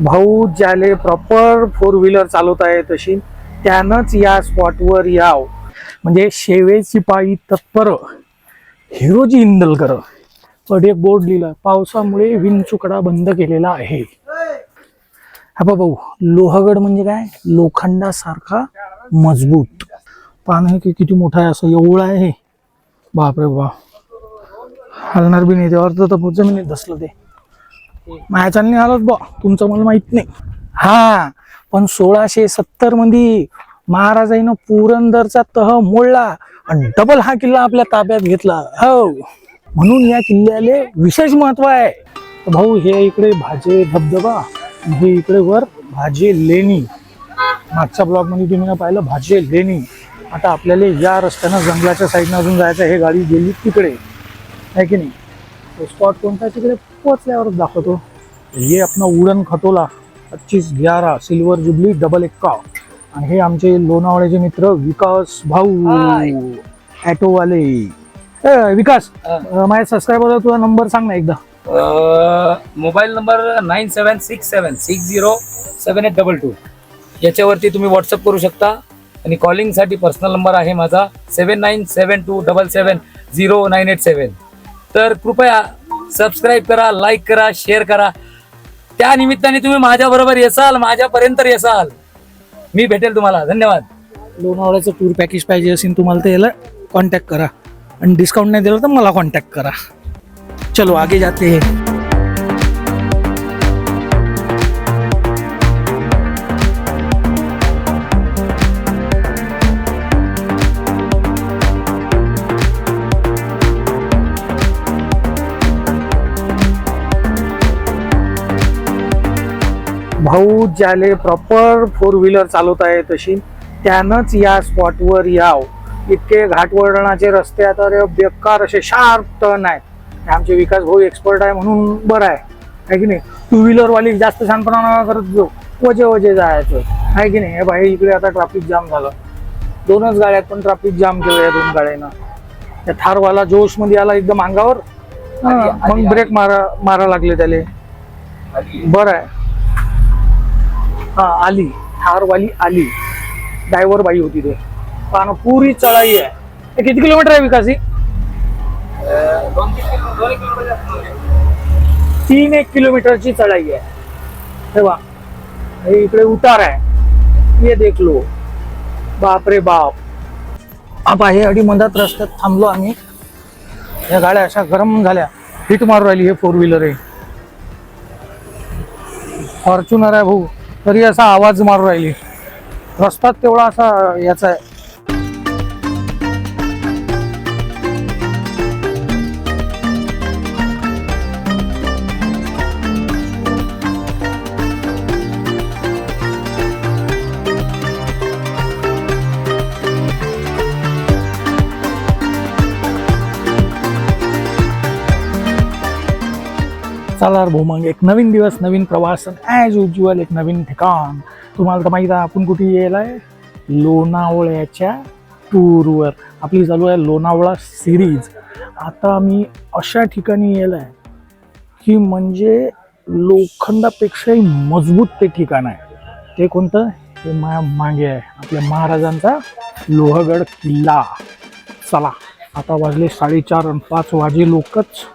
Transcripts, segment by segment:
भाऊ ज्याले proper four wheeler चालवता येत तशी त्यानंच या स्पॉटवर याव. म्हणजे शेवेची पायी तत्पर हिरोजी इंदलकर. पण एक बोर्ड लिहिला पावसामुळे विंचुकडा बंद केलेला आहे. हा बा भाऊ लोहगड म्हणजे काय? लोखंडासारखा मजबूत. पान की किती मोठा आहे असं एवढं आहे? बापरे बाप हलणार बी नाही त्यावर तर तर जमिनीत धसलं ते. माझ्या नाही हालत बा तुमचं मला माहीत नाही. हा पण सोळाशे सत्तरमध्ये महाराजाईनं पुरंदरचा तह मोडला आणि डबल हा किल्ला आपल्या ताब्यात घेतला. हो. म्हणून या किल्ल्याले विशेष महत्त्व आहे. भाऊ हे इकडे भाजे धबधबा हे इकडे वर भाजे लेणी. मागच्या ब्लॉगमध्ये तुम्ही ना पाहिलं भाजे लेणी. आता आपल्याला या रस्त्यानं जंगलाच्या साईडनं अजून जायचं आहे. हे गाडी गेली तिकडे. आहे की नाही? स्पॉट कोणता तिकडे? पोचल्यावरच दाखवतो. ये अपना उडन खटोला पच्चीस ग्यारह सिल्वर जुबली डबल एक्का. आणि हे आमचे लोणावळ्याचे मित्र विकास भाऊ. ॲटोवाले. विकास हा. माझ्या सबस्क्रायबर तुझा नंबर सांग ना एकदा. Mobile number nine seven six seven six zero seven eight double two याच्यावरती तुम्ही व्हॉट्सअप करू शकता. आणि कॉलिंगसाठी पर्सनल नंबर आहे माझा seven nine seven two double seven zero nine eight seven तर कृपया सबस्क्राईब करा लाईक करा शेअर करा. त्या निमित्ताने तुम्ही माझ्याबरोबर येसाल माझ्यापर्यंत येसाल. मी भेटेल तुम्हाला. धन्यवाद. लोणावळ्याचं टूर पॅकेज पाहिजे असेल तुम्हाला तर याला कॉन्टॅक्ट करा. आणि डिस्काउंट नाही दिलं तर मला कॉन्टॅक्ट करा. चलो आगे जाते. हैं भाऊ ज्याले प्रॉपर फोर व्हीलर चालवता येत तशी त्यानंच या स्पॉटवर याव. इतके घाटवळणाचे रस्ते आता रे बेकार असे शार्प टर्न आहेत. आमचे विकास भाऊ एक्सपर्ट आहे म्हणून बरं आहे. आहे की नाही? टू व्हीलर वाली जास्त शानपणा नका करत जो वजे वजे जायचं. आहे की नाही? हे बाई इकडे आता ट्रॅफिक जाम झालं. दोनच गाड्या आहेत पण ट्रॅफिक जाम केलं या दोन गाड्यांना. त्या थारवाला जोशमध्ये आला एकदम अंगावर. मग. ब्रेक मारा मारा लागले त्याले. बरं आहे. हा आली. थारवाली आली. डायव्हर बाई होती ते. पानपुरी चढाई आहे. किती किलोमीटर आहे विकासी तीन एक किलोमीटरची चढाई आहे. हे हे इकडे उतार आहे. ये देख लो बाप. रे बाप आपा आहे अडी मधात रस्त्यात थांबलो आम्ही. या गाड्या अशा गरम झाल्या. हिट मारू राहिली हे फोर व्हीलर आहे. फॉर्च्युनर आहे भाऊ. तरी असा आवाज मारू राहिली. रस्ता तेवढा असा याचा आहे. चला भोमंग एक नवीन दिवस नवीन प्रवास ॲज युज्युअल एक नवीन ठिकाण. तुम्हाला तर माहीत आहे आपण कुठे यायला आहे लोणावळ्याच्या टूरवर आपली चालू आहे लोणावळा सिरीज आता मी अशा ठिकाणी यायला आहे की म्हणजे लोखंडापेक्षाही मजबूत ते ठिकाण आहे. ते कोणतं? हे मा मागे आहे. आपल्या महाराजांचा लोहगड किल्ला. चला आता वाजले साडेचार आणि पाच वाजे लोकच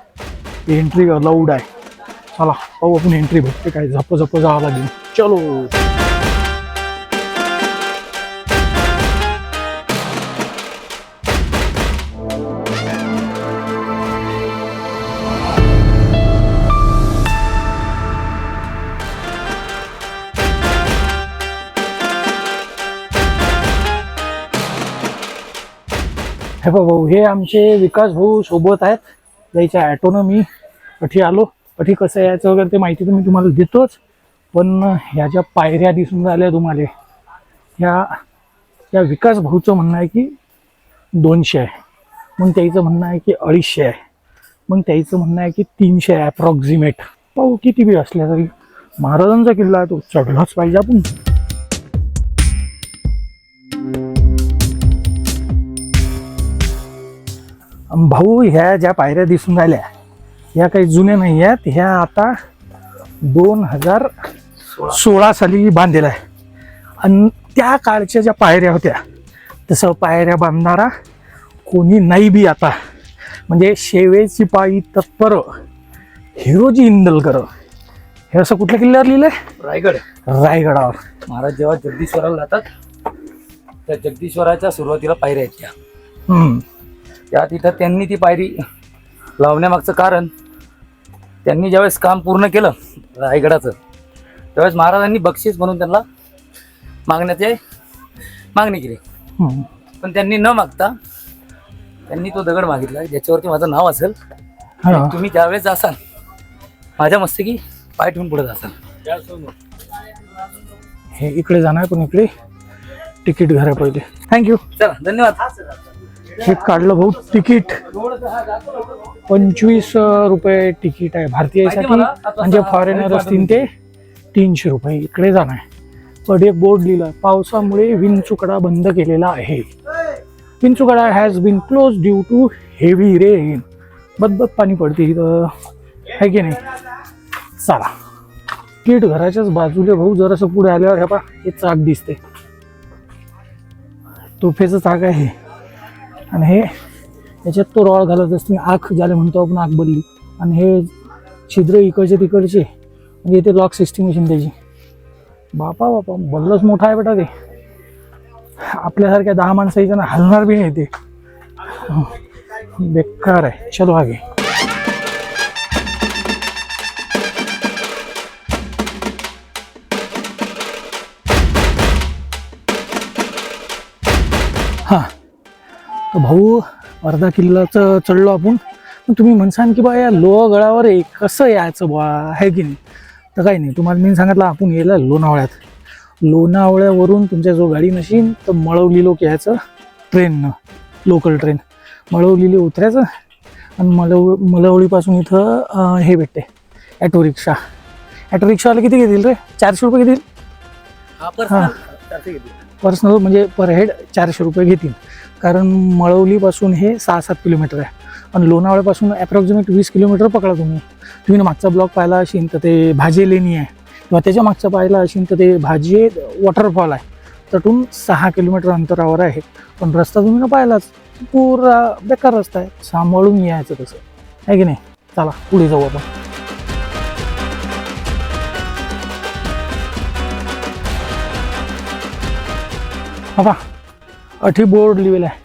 एंट्री अलाउड आहे. चला पाहू आपण एंट्री भेटते काय. झप झप जावं लागेल. चलो. हे बघ भाऊ हे आमचे विकास भाऊ सोबत आहेत. यायच्या ॲटोनं मी कठी आलो. अठी कसं यायचं वगैरे ते माहिती तर मी तुम्हाला देतोच. पण ह्या ज्या पायऱ्या दिसून राहिल्या तुम्हाला ह्या या विकास भाऊचं म्हणणं आहे की दोनशे आहे. मग त्याचं म्हणणं आहे की अडीचशे आहे. मग त्याचं म्हणणं आहे की तीनशे आहे अप्रॉक्झिमेट पाहू किती बी असल्या तरी. महाराजांचा किल्ला आहे तो चढलाच पाहिजे आपण. भाऊ ह्या ज्या पायऱ्या दिसून राहिल्या ह्या काही जुन्या नाही आहेत. ह्या आता दोन हजार सोळा साली बांधलेला आहे. आणि त्या काळच्या ज्या पायऱ्या होत्या तसं पायऱ्या बांधणारा कोणी नाही बी आता. म्हणजे शेवेची पायी तत्पर हिरोजी इंदलकर. हे असं कुठल्या किल्ल्यावर लिहिलंय? रायगड. रायगडावर. महाराज जेव्हा जगदीश्वराला जातात त्या जगदीश्वराच्या सुरुवातीला पायऱ्या आहेत त्या. त्या तिथं त्यांनी ती पायरी लावण्यामागचं कारण त्यांनी ज्यावेळेस काम पूर्ण केलं रायगडाचं त्यावेळेस महाराजांनी बक्षीस म्हणून त्यांना मागण्याचे मागणी केली. पण त्यांनी न मागता त्यांनी तो दगड मागितला ज्याच्यावरती माझं नाव असेल तुम्ही ज्यावेळेस जासाल माझ्या मस्तकी पाय ठेवून पुढे जासाल. हे इकडे जाणार पण इकडे तिकीट घरा पहिले थँक्यू चला धन्यवाद. हे काढलं भाऊ तिकीट. पंचवीस रुपये तिकीट आहे भारतीयासाठी. म्हणजे फॉरेनर असतील ते तीनशे रुपये इकडे जाणार आहे. पण एक बोर्ड लिहिलं पावसामुळे विंचुकडा बंद केलेला आहे. Vinchukada has been close due to heavy rain बदबद पाणी पडते इथं. आहे की नाही? चला. किट घराच्याच बाजूला भाऊ जरासं पुढे आल्यावर हे पा हे चाक दिसते तोफेचं चाक आहे. आणि हे याच्यात तो रॉड घालत असते. आख ज्याला म्हणतो आपण आग बदली. आणि हे छिद्र इकडचे तिकडचे. म्हणजे इथे लॉक सिस्टीम मशीन त्याची बापा बापा बदलच मोठा आहे बेटा ते. आपल्यासारख्या दहा माणसं ना हलणार बी नाही ते. बेकार आहे. चलो आगे हां. भाऊ अर्धा किल्लाचं चढलो आपण. पण तुम्ही म्हणसान की बा या लोहगडावर आहे कसं यायचं बा? आहे की नाही? तर काही नाही. तुम्हाला मी सांगितलं आपण गेलं लोणावळ्यात. लोणावळ्यावरून तुमच्या जो गाडी नशीन तर मळवली लोक यायचं ट्रेननं लोकल ट्रेन मळवलीला उतरायचं आणि मलव मलवळीपासून इथं हे भेटते ॲटो रिक्षा. ॲटो रिक्षावाले किती घेतील रे? चारशे रुपये घेतील? हा. पर्सनल म्हणजे पर हेड चारशे रुपये घेतील. कारण मळवलीपासून हे सहा सात किलोमीटर आहे. आणि लोणावळ्यापासून ॲप्रॉक्सिमेट वीस किलोमीटर पकडा तुम्ही. तुम्ही ना मागचा ब्लॉक पाहिला असेल तर ते भाजे लेणी आहे. किंवा त्याच्या मागचा पाहिला असेल तर ते भाजे वॉटरफॉल आहे. तटून सहा किलोमीटर अंतरावर आहे. पण रस्ता तुम्ही ना पाहिलाच. पुरा बेकार रस्ता आहे. सांभाळून यायचं तसं. आहे की नाही? चला पुढे जाऊ आपण. बाबा अठी बोर्ड लिहिलेला आहे.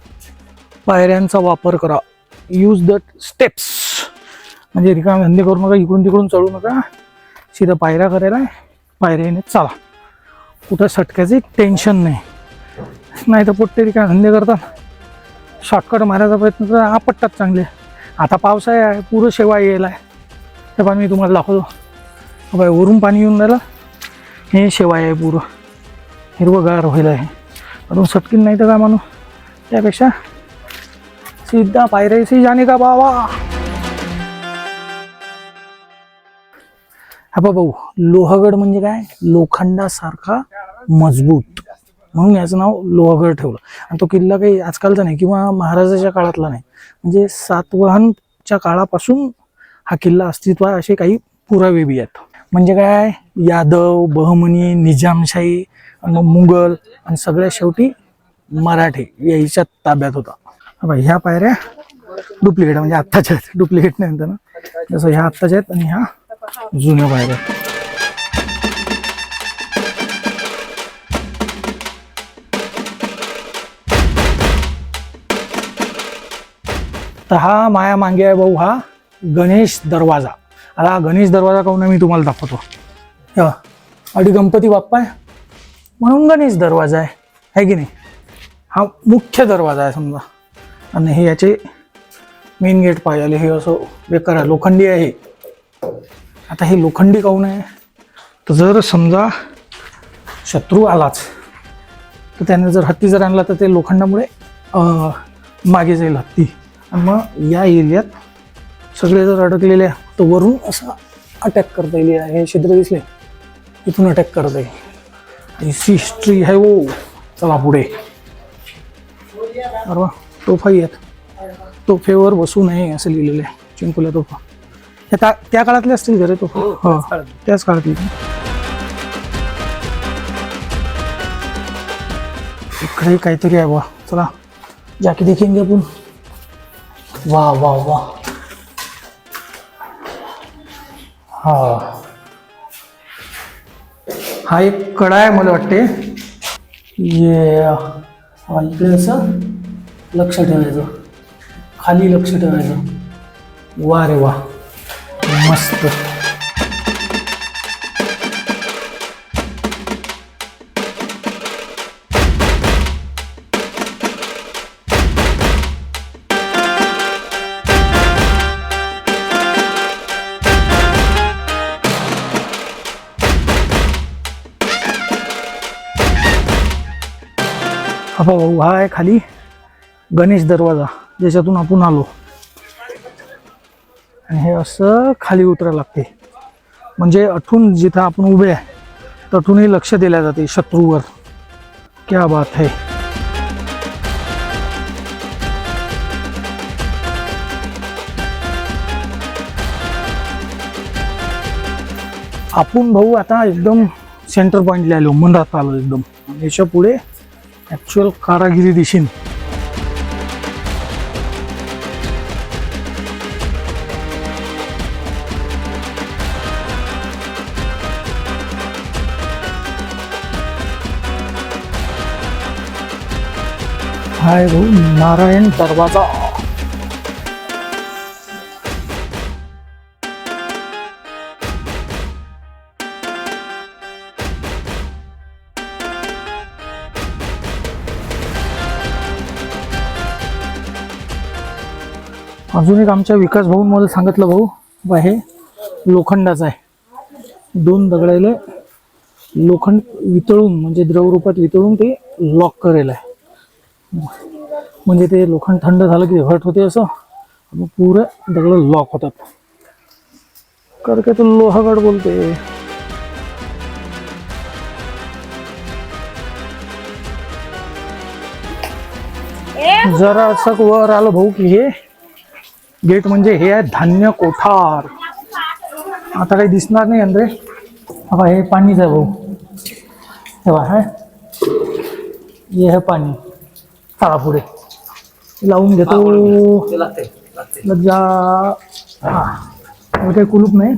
पायऱ्यांचा वापर करा. यूज द स्टेप्स म्हणजे रिकाम धंदे करू नका इकडून तिकडून चढू नका. सीधा पायऱ्या करायला आहे. पायऱ्याने चला. कुठं सटक्याचे टेन्शन नाही नाही. तर पोट्टे रिकाम धंदे करतात. शॉर्टकट मारायचा प्रयत्न तर आपटतात चांगले. आता पावसाळा आहे पुरं शेवा यायला आहे. ते पाणी मी तुम्हाला दाखवतो. बाय वरून पाणी येऊन राहिलं. हे शेवाय आहे पुरं. हिरवगार व्हायला आहे. अजून सटकीन नाही तर काय म्हणू त्यापेक्षा सीधा पायरेसी जाने का बाबा। हा बा भाऊ लोहगड म्हणजे काय? लोखंडासारखा मजबूत. म्हणून याचं नाव लोहगड ठेवलं. आणि तो किल्ला काही आजकालचा नाही किंवा महाराजाच्या काळातला नाही. म्हणजे सातवाहनच्या काळापासून हा किल्ला अस्तित्व आहे असे काही पुरावे बी आहेत. म्हणजे काय? यादव बहमनी निजामशाही मग मुघल आणि सगळ्या शेवटी मराठी याच्या ताब्यात होता. ह्या पायऱ्या डुप्लिकेट म्हणजे आत्ताच्या आहेत. डुप्लिकेट नाही म्हणता ना जसं ह्या आत्ताच्या आहेत आणि ह्या जुन्या पायऱ्या तर हा माया मांगे आहे भाऊ हा गणेश दरवाजा. आता हा गणेश दरवाजा काहून मी तुम्हाला दाखवतो. अडी गणपती बाप्पा आहे. म्हणून गणेश दरवाजा आहे. है की नाही? हा मुख्य दरवाजा आहे समजा. आणि हे याचे मेन गेट पाहिजे. हे असं बेकार आहे. लोखंडी आहे आता हे लोखंडी काहून आहे? तर जर समजा शत्रू आलाच तर त्याने जर हत्ती जर आणला तर ते लोखंडामुळे मागे जाईल हत्ती. आणि मग या एरियात सगळे जर अडकलेले आहे, तर वरून असं अटॅक करता येईल. हे छिद्र दिसले इथून अटॅक करता येईल. हिस्ट्री आहे हो. चला पुढे. अरे तोफाही आहेत. तोफेवर बसू नये असं लिहिलेलं आहे चिंकुल्या तोफा. त्या त्या काळातले असतील घरे तोफा? हो त्याच काळातली. इकडे काहीतरी आहे वा चला जाकी देखेंगे आपण वा वा वा. हा. हा एक कडा आहे मला वाटते. ये हा, इकडे असं लक्ष ठेवायचं. खाली लक्ष ठेवायचं. वा रे वा. मस्त. हा भाऊ हा आहे खाली गणेश दरवाजा ज्याच्यातून आपण आलो. आणि हे असं खाली उतरायला लागते. म्हणजे अठून जिथं आपण उभे आहे तठूनही लक्ष दिल्या जाते शत्रूवर. क्या बात है. आपण भाऊ आता एकदम सेंटर पॉईंटला आलो मंदात आलो एकदम. याच्यापुढे ॲक्च्युअल कारागिरी दिशीन. हाय भाऊ नारायण दरवाजा. अजून एक आमच्या विकास भाऊ मला सांगितलं भाऊ बा हे लोखंडाचं आहे. दोन दगडाले लोखंड वितळून म्हणजे द्रवरूपात वितळून ते लॉक करेल आहे. म्हणजे ते लोखंड थंड झालं की हट होते असं मग पुरं दगड लॉक होतात. करके तो लोहागड बोलते. जरा असं वर आलं भाऊ की हे गेट म्हणजे है आहे धान्य कोठार. आता काही दिसणार नाही अंदर. हा हे पानी आहे भाऊ. हे बघा हे. हे आहे पाणी. चला पुढे. लावून घेतो. लग लागते हा. काही कुलूप नाही.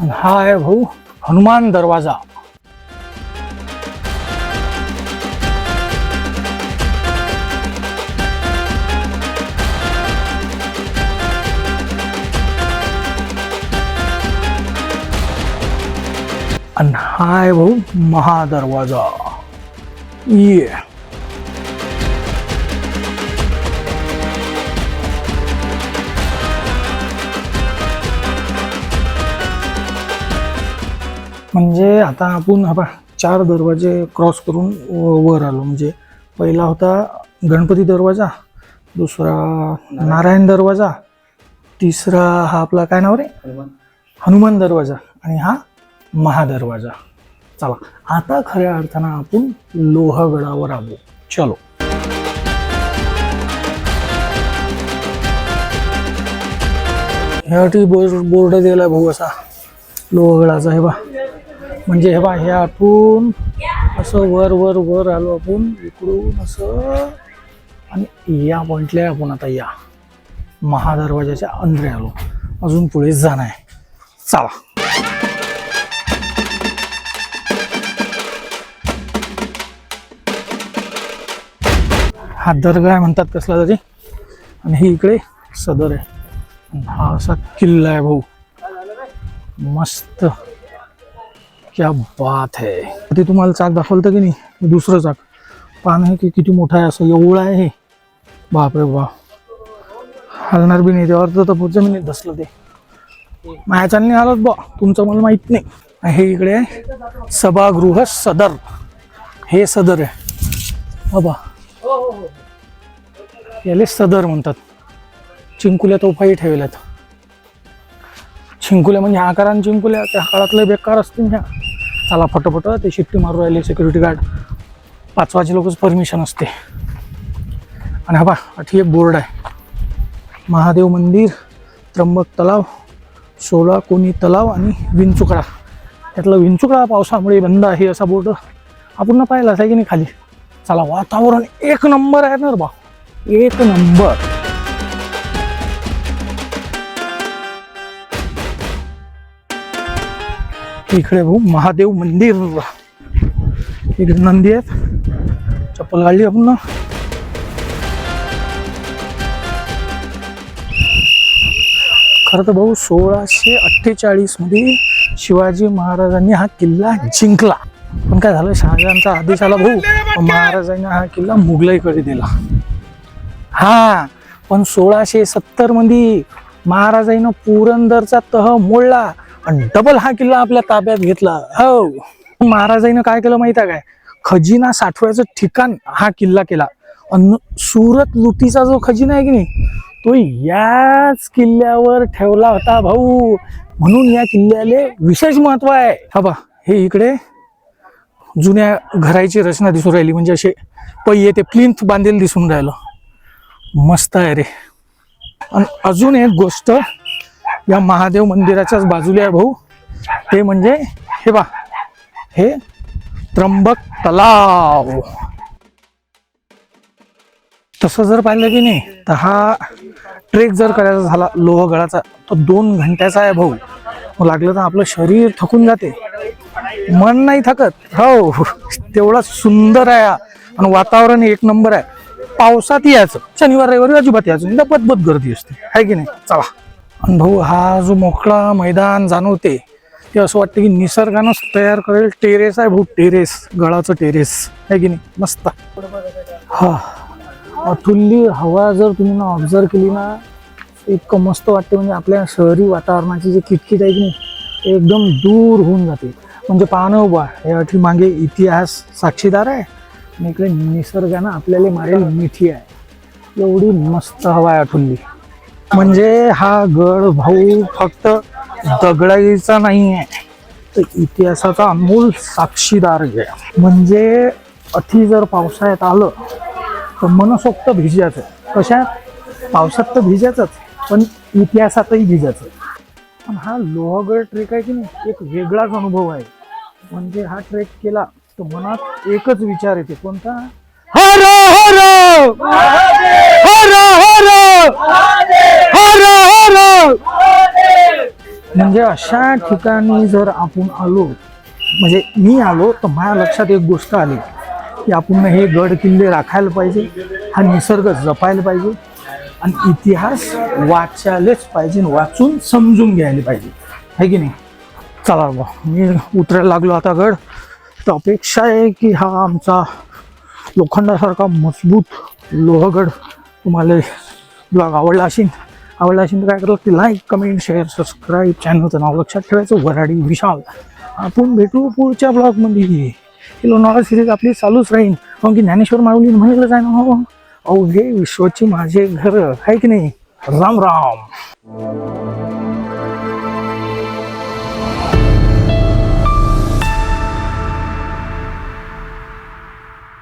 आणि हा आहे भाऊ हनुमान दरवाजा. आणि हा आहे भाऊ महादरवाजा. ये. म्हणजे आता आपण हा चार दरवाजे क्रॉस करून वर आलो. म्हणजे पहिला होता गणपती दरवाजा दुसरा नारायण दरवाजा तिसरा हा आपला काय नाव रे? हनुमान. दरवाजा आणि हा महादरवाजा. चला आता खऱ्या अर्थानं आपण लोहगडावर आलो. चलो. ह्यासाठी बोर्ड बोर्ड दिलाय भाऊ असा. लोहगडाचा हे बा म्हणजे हे बा हे आतून असं वर वर वर आलो आपण इकडून असं. आणि या पॉईंटला आपण आता या. महादरवाजाच्या अंदरे आलो. अजून पुढे जाणं आहे चला. हा दर्गा आहे म्हणतात कसला तरी. आणि ही इकडे सदर आहे. हा असा किल्ला आहे भाऊ. मस्त. क्या बात है. ते तुम्हाला चाक दाखवलं की नाही? दुसरं चाक. पान आहे की किती मोठा आहे असं? एवढं आहे हे. बापरे बाप. हलणार बी नाही त्यावर तर पुढच्या मी धसलं ते. माझ्या नाही आलोच बा तुमचं मला माहीत नाही. हे इकडे आहे. सभागृह सदर. हे सदर आहे. बाबा. याले सदर म्हणतात. चिंकुल्या तोफाही ठेवल्यात. चिंकुल्या म्हणजे आकारान चिंकुल्या. त्या काळातले बेकार असतील ह्या चला फटाफट ते शिट्टी मारू राहिले सिक्युरिटी गार्ड पाच वाजे लोकच परमिशन असते. आणि हा बा अठी एक बोर्ड आहे. महादेव मंदिर त्र्यंबक तलाव सोला कोणी तलाव आणि विंचुकडा. त्यातला विंचुकडा पावसामुळे बंद आहे असा बोर्ड आपण पाहिला आहे की नाही खाली? चला वातावरण एक नंबर आहे ना बा एक नंबर. इकडे भाऊ महादेव मंदिर. इकडे नंदी आहेत. चप्पल काढली आपण. ना खरं तर भाऊ सोळाशे अठ्ठेचाळीसमध्ये शिवाजी महाराजांनी हा किल्ला जिंकला. पण काय झालं शहाजहानचा आदेश आला भाऊ. महाराजांनी हा किल्ला मुघलाईकडे दिला. हा पण सोळाशे सत्तरमध्ये महाराजांनी पुरंदरचा तह मोडला. आणि डबल हा किल्ला आपल्या ताब्यात घेतला. हो. महाराजाईनं काय केलं माहिती आहे काय? खजिना साठवायचं ठिकाण हा किल्ला केला. आणि सुरत लुटीचा जो खजिना आहे की नाही तो याच किल्ल्यावर ठेवला होता भाऊ. म्हणून या किल्ल्याले विशेष महत्त्व आहे. हा बा हे इकडे जुन्या घराची रचना दिसून राहिली. म्हणजे असे पै ते प्लिंथ बांधेल दिसून राहिलं. मस्त आहे रे. आणि अजून एक गोष्ट या महादेव मंदिराच्याच बाजूला आहे भाऊ. ते म्हणजे हे बा हे त्र्यंबक तलाव. तसं जर पाहिलं की नाही तर हा ट्रेक जर करायचा झाला लोहगडाचा तो दोन घंट्याचा आहे भाऊ. मग लागलं तर आपलं शरीर थकून जाते. मन नाही थकत. हो तेवढा सुंदर आहे आणि वातावरण एक नंबर आहे. पावसात यायचं. शनिवार रविवारी अजिबात यायचं नाही. तर गर्दी असते. आहे की नाही? चला. आणि भाऊ हा जो मोकळा मैदान जाणवते ते असं वाटतं की निसर्गानंच तयार करेल टेरेस आहे भाऊ टेरेस गळाचं टेरेस. आहे की नाही? मस्त. हा. अतुल्य हवा जर तुम्ही ना ऑब्झर्व केली ना इतकं मस्त वाटते म्हणजे आपल्या शहरी वातावरणाची जी किटकिट आहे की नाही ते एकदम दूर होऊन जाते. म्हणजे पाहणं उभा याठी मागे इतिहास साक्षीदार आहे आणि इकडे निसर्गानं आपल्याला मारेल मिठी आहे. एवढी मस्त हवा आहे अठुल्ली म्हणजे हा गड भाऊ फक्त दगडाईचा नाही आहे तर इतिहासाचा अमूल साक्षीदार आहे. म्हणजे अति जर पावसाळ्यात आलं तर मनसोक्त भिजायचं. कशा पावसात तर भिजायचंच पण इतिहासातही भिजायचं पण हा लोहगड ट्रेक आहे की नाही एक वेगळाच अनुभव आहे. म्हणजे हा ट्रेक केला तर मनात एकच विचार येते. कोणता? हर हर! हर हर! म्हणजे अशा ठिकाणी जर आपण आलो म्हणजे मी आलो तर माझ्या लक्षात एक गोष्ट आली की आपण हे गड किल्ले राखायला पाहिजे हा निसर्ग जपायला पाहिजे आणि इतिहास वाचायलाच पाहिजे वाचून समजून घ्यायला पाहिजे. आहे की नाही? चला बा मी उतरायला लागलो आता गड. तर अपेक्षा आहे की हा आमचा लोखंडासारखा मजबूत लोहगड तुम्हाला ब्लॉग आवडला असेल. आवडला असेल तर काय करायला की लाईक कमेंट शेअर सबस्क्राईब चॅनलचं नाव लक्षात ठेवायचं. वराडी विशाल. आपण भेटू पुढच्या ब्लॉगमध्ये. ही लोणावळा सिरीज आपली चालूच राहील. कारण की ज्ञानेश्वर माऊली म्हणलं आहे ना हो? अवघे विश्वाची माझे घर. आहे की नाही? राम राम.